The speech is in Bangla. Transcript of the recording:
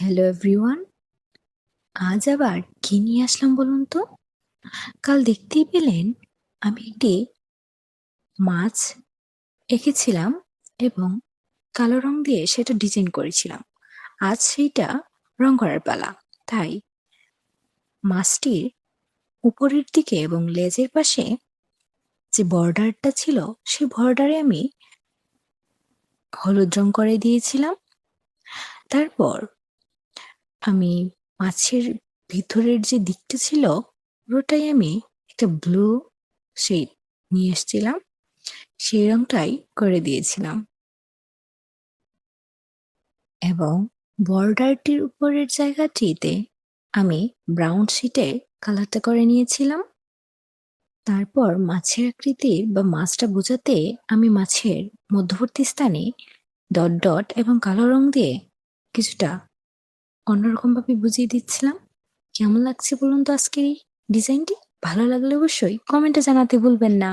হ্যালো এভরিওয়ান আজ আবার কি নিয়ে আসলাম বলুন তো? কাল দেখতেই পেলেন আমি একটি মাছ এঁকেছিলাম এবং কালো রং দিয়ে সেটা ডিজাইন করেছিলাম। আজ সেইটা রং করার পালা। তাই মাছটির উপরের দিকে এবং লেজের পাশে যে বর্ডারটা ছিল, সেই বর্ডারে আমি হলুদ রং করে দিয়েছিলাম। তারপর আমি মাছের ভিতরের যে দিকটা ছিল, পুরোটাই আমি একটা ব্লু শেড নিয়ে এসেছিলাম। সেই রংটাই করে দিয়েছিলাম। এবং বর্ডারটির উপরের জায়গাটিতে আমি ব্রাউন শিটে কালারটা করে নিয়েছিলাম। তারপর মাছের আকৃতির বা মাছটা বোঝাতে আমি মাছের মধ্যবর্তী স্থানে ডট ডট এবং কালো রং দিয়ে কিছুটা অন্যরকম ভাবে বুঝিয়ে দিচ্ছিলাম। কেমন লাগছে বলুন তো আজকের এই ডিজাইনটি? ভালো লাগলে অবশ্যই কমেন্টে জানাতে ভুলবেন না।